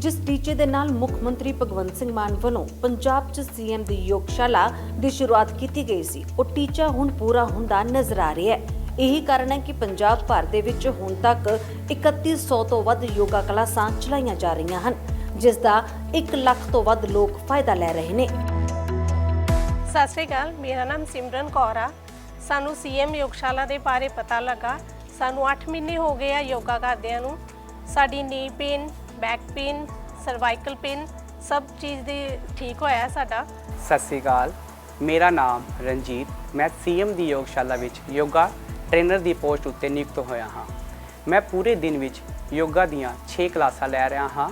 ਜਿਸ ਟੀਚੇ ਦੇ ਨਾਲ ਮੁੱਖ ਮੰਤਰੀ ਭਗਵੰਤ ਸਿੰਘ ਮਾਨ ਵੱਲੋਂ ਪੰਜਾਬ 'ਚ ਸੀਐਮ ਦੀ ਯੋਗਸ਼ਾਲਾ ਦੀ ਸ਼ੁਰੂਆਤ ਕੀਤੀ ਗਈ ਸੀ। ਉਹ ਟੀਚਾ ਹੁਣ ਪੂਰਾ ਹੁੰਦਾ ਨਜ਼ਰ ਆ ਰਿਹਾ ਹੈ। ਇਹੀ ਕਾਰਨ ਹੈ ਕਿ ਪੰਜਾਬ ਭਰ ਦੇ ਵਿੱਚ ਹੁਣ ਤੱਕ 3100 ਤੋਂ ਵੱਧ ਯੋਗਾ ਕਲਾਸਾਂ ਚਲਾਈਆਂ ਜਾ ਰਹੀਆਂ ਹਨ, ਜਿਸ ਦਾ 1 ਲੱਖ ਤੋਂ ਵੱਧ ਲੋਕ ਫਾਇਦਾ ਲੈ ਰਹੇ ਨੇ। ਸਤਿ ਸ਼੍ਰੀ ਅਕਾਲ, ਮੇਰਾ ਨਾਮ ਸਿਮਰਨ ਕੌਰ ਆ। ਸਾਨੂੰ ਸੀਐਮ ਯੋਗਸ਼ਾਲਾ ਦੇ ਬਾਰੇ ਪਤਾ ਲੱਗਾ। ਸਾਨੂੰ 8 ਮਹੀਨੇ ਹੋ ਗਏ ਆ ਯੋਗਾ ਕਰਦਿਆਂ ਨੂੰ। ਸਾਡੀ knee pain back pain cervical pain ਸਭ ਚੀਜ਼ ਦੀ ਠੀਕ ਹੋਇਆ ਸਾਡਾ। ਸਤਿ ਸ੍ਰੀ ਅਕਾਲ। ਮੇਰਾ ਨਾਮ ਰਣਜੀਤ। ਮੈਂ ਸੀਐਮ ਦੀ ਯੋਗਸ਼ਾਲਾ ਵਿੱਚ ਯੋਗਾ ਟ੍ਰੇਨਰ ਦੀ ਪੋਸਟ ਉੱਤੇ ਨਿਯੁਕਤ ਹੋਇਆ ਹਾਂ। ਮੈਂ ਪੂਰੇ ਦਿਨ ਵਿੱਚ ਯੋਗਾ ਦੀਆਂ 6 ਕਲਾਸਾਂ ਲੈ ਰਿਹਾ ਹਾਂ,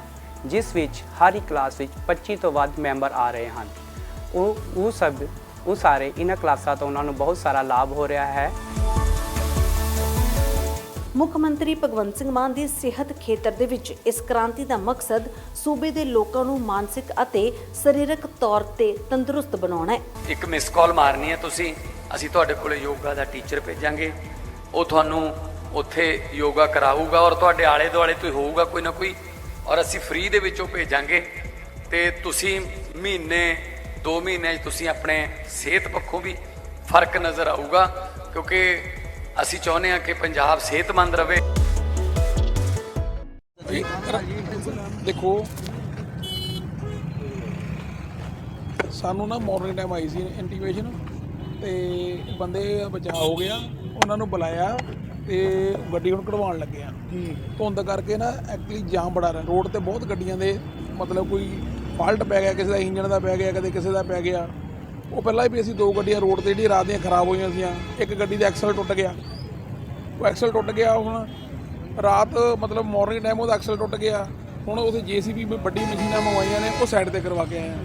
ਜਿਸ ਵਿੱਚ ਹਰ ਇੱਕ ਕਲਾਸ ਵਿੱਚ 25 ਤੋਂ ਵੱਧ ਮੈਂਬਰ ਆ ਰਹੇ ਹਨ। ਉਹ ਉਹ ਸਭ, ਉਹ ਸਾਰੇ ਇਹਨਾਂ ਕਲਾਸਾਂ ਤੋਂ ਉਹਨਾਂ ਨੂੰ ਬਹੁਤ ਸਾਰਾ ਲਾਭ ਹੋ ਰਿਹਾ ਹੈ। ਮੁੱਖ ਮੰਤਰੀ ਭਗਵੰਤ ਸਿੰਘ ਮਾਨ ਦੀ ਸਿਹਤ ਖੇਤਰ ਦੇ ਵਿੱਚ ਇਸ ਕ੍ਰਾਂਤੀ ਦਾ ਮਕਸਦ ਸੂਬੇ ਦੇ ਲੋਕਾਂ ਨੂੰ ਮਾਨਸਿਕ ਅਤੇ ਸਰੀਰਕ ਤੌਰ ਤੇ ਤੰਦਰੁਸਤ ਬਣਾਉਣਾ ਹੈ। ਇੱਕ ਮਿਸ ਕਾਲ ਮਾਰਨੀ ਹੈ ਤੁਸੀਂ। ਅਸੀਂ ਤੁਹਾਡੇ ਕੋਲੇ ਯੋਗਾ ਦਾ ਟੀਚਰ ਭੇਜਾਂਗੇ। ਉਹ ਤੁਹਾਨੂੰ ਉੱਥੇ ਯੋਗਾ ਕਰਾਊਗਾ ਔਰ ਤੁਹਾਡੇ ਆਲੇ ਦੁਆਲੇ ਤੋਂ ਹੋਊਗਾ ਕੋਈ ਨਾ ਕੋਈ। ਔਰ ਅਸੀਂ ਫ੍ਰੀ ਦੇ ਵਿੱਚੋਂ ਭੇਜਾਂਗੇ। ਤੇ ਤੁਸੀਂ ਮਹੀਨੇ 2 ਮਹੀਨਿਆਂ 'ਚ ਤੁਸੀਂ ਆਪਣੇ ਸਿਹਤ ਪੱਖੋਂ ਵੀ ਫ਼ਰਕ ਨਜ਼ਰ ਆਊਗਾ। ਕਿਉਂਕਿ ਅਸੀਂ ਚਾਹੁੰਦੇ ਹਾਂ ਕਿ ਪੰਜਾਬ ਸਿਹਤਮੰਦ ਰਹੇ ਦੇਖੋ। ਸਾਨੂੰ ਨਾ ਮਾਰਨਿੰਗ ਟਾਈਮ ਆਈ ਸੀ ਇੰਟੀਮੇਸ਼ਨ ਤੇ ਬੰਦੇ ਦਾ ਬਚਾਅ ਹੋ ਗਿਆ, ਉਹਨਾਂ ਨੂੰ ਬੁਲਾਇਆ ਤੇ ਗੱਡੀ ਹੁਣ ਕਢਵਾਉਣ ਲੱਗੇ ਆ। ਧੁੰਦ ਕਰਕੇ ਨਾ ਐਕਚੁਅਲੀ ਜਾਮ ਬੜਾ ਰਿਹਾ। ਰੋਡ ਤੇ ਬਹੁਤ ਗੱਡੀਆਂ ਦੇ ਮਤਲਬ ਕੋਈ ਫਾਲਟ ਪੈ ਗਿਆ, ਕਿਸੇ ਦਾ ਇੰਜਣ ਦਾ ਪੈ ਗਿਆ, ਕਦੇ ਕਿਸੇ ਦਾ ਪੈ ਗਿਆ। ਉਹ ਪਹਿਲਾਂ ਵੀ ਅਸੀਂ ਦੋ ਗੱਡੀਆਂ ਰੋਡ ਤੇ ਜਿਹੜੀਆਂ ਰਾਤ ਦੀਆਂ ਖਰਾਬ ਹੋਈਆਂ ਸੀਆਂ, ਇੱਕ ਗੱਡੀ ਦਾ ਐਕਸਲ ਟੁੱਟ ਗਿਆ। ਉਹ ਐਕਸਲ ਟੁੱਟ ਗਿਆ, ਹੁਣ ਰਾਤ ਮਤਲਬ ਮਾਰਨਿੰਗ ਟਾਈਮ ਉਹਦਾ ਐਕਸਲ ਟੁੱਟ ਗਿਆ। ਹੁਣ ਉਹਦੇ ਜੀਸੀਬੀ ਵੱਡੀ ਮਸ਼ੀਨਾਂ ਮੰਗਵਾਈਆਂ ਨੇ, ਉਹ ਸਾਈਡ ਤੇ ਕਰਵਾ ਕੇ ਆਏ ਆ।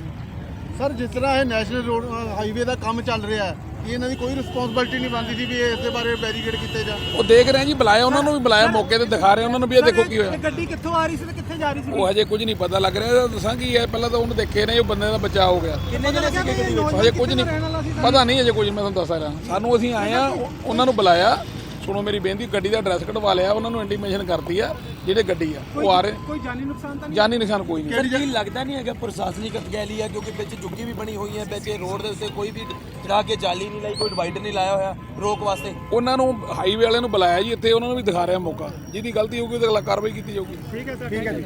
ਸਰ, ਜਿਸ ਤਰ੍ਹਾਂ ਇਹ ਨੈਸ਼ਨਲ ਰੋਡ ਹਾਈਵੇ ਦਾ ਕੰਮ ਚੱਲ ਰਿਹਾ ਹੈ ਕੀ ਇਹਨਾਂ ਦੀ ਕੋਈ ਰਿਸਪੌਂਸਿਬਿਲਟੀ ਨਹੀਂ ਬਣਦੀ ਸੀ ਵੀ ਇਹ ਇਸ ਦੇ ਬਾਰੇ ਬੈਰੀਕੇਡ ਕੀਤੇ ਜਾਣ। ਉਹ ਦੇਖ ਰਹੇ ਆ ਜੀ ਬੁਲਾਇਆ ਉਹਨਾਂ ਨੂੰ ਵੀ ਬੁਲਾਇਆ ਮੌਕੇ ਤੇ ਦਿਖਾ ਰਹੇ ਉਹਨਾਂ ਨੂੰ ਵੀ ਇਹ ਦੇਖੋ ਕੀ ਹੋਇਆ। ਗੱਡੀ ਕਿੱਥੋਂ ਆ ਰਹੀ ਸੀ ਤੇ ਕਿੱਥੇ ਜਾ ਰਹੀ ਉਹ ਹਜੇ ਕੁਝ ਨਹੀਂ ਪਤਾ ਲੱਗ ਰਿਹਾ ਇਹਦਾ ਦੱਸਾਂ ਕੀ ਹੈ ਪਹਿਲਾਂ ਤਾਂ ਉਹਨੂੰ ਦੇਖੇ ਨੇ ਉਹ ਬੰਦੇ ਦਾ ਬਚਾਅ ਹੋ ਗਿਆ। ਕਿੰਨੇ ਜਣੇ ਸੀਗੇ ਗੱਡੀ ਵਿੱਚ? ਹਜੇ ਕੁਝ ਨਹੀਂ ਪਤਾ ਨਹੀਂ ਹਜੇ ਕੁਝ ਮੈਂ ਤੁਹਾਨੂੰ ਦੱਸ ਰਿਹਾ। ਸਾਨੂੰ ਅਸੀਂ ਆਏ ਆ ਉਹ- ਉਹਨਾਂ ਨੂੰ ਬੁਲਾਇਆ ਸੁਣੋ ਮੇਰੀ ਬੇਨਤੀ ਗੱਡੀ ਦਾ ਐਡਰੈਸ ਕਢਵਾ ਲਿਆ ਉਹਨਾਂ ਨੂੰ ਇੰਟੀਮੇਸ਼ਨ ਕਰਤੀ ਆ ਜਿਹੜੇ ਗੱਡੀ ਆ ਉਹ ਆ ਰਹੇ। ਕੋਈ ਜਾਨੀ ਨੁਕਸਾਨ ਤਾਂ ਜਾਨੀ ਨਿਸ਼ਾਨ ਕੋਈ ਨਹੀਂ। ਸਰ ਜੀ ਲੱਗਦਾ ਨਹੀਂ ਹੈਗਾ ਪ੍ਰਸ਼ਾਸਨਿਕ ਅਧਿਕਾਰੀ ਆ ਕਿਉਂਕਿ ਵਿੱਚ ਜੁੱਗੀ ਵੀ ਬਣੀ ਹੋਈ ਹੈ ਵਿੱਚ ਰੋਡ ਦੇ ਉੱਤੇ ਕੋਈ ਵੀ ਚੜਾ ਕੇ ਜਾਲੀ ਨਹੀਂ ਲਾਈ ਕੋਈ ਡਿਵਾਈਡਰ ਨਹੀਂ ਲਾਇਆ ਹੋਇਆ ਰੋਕ ਵਾਸਤੇ। ਉਹਨਾਂ ਨੂੰ ਹਾਈਵੇ ਵਾਲਿਆਂ ਨੂੰ ਬੁਲਾਇਆ ਜੀ ਇੱਥੇ ਉਹਨਾਂ ਨੂੰ ਵੀ ਦਿਖਾ ਰਿਹਾ ਮੌਕਾ। ਜਿਹਦੀ ਗਲਤੀ ਹੋਊਗੀ ਉਹਦੇ ਖਿਲਾਫ ਕਾਰਵਾਈ ਕੀਤੀ ਜਾਊਗੀ। ਠੀਕ ਹੈ ਸਰ ਠੀਕ ਹੈ ਜੀ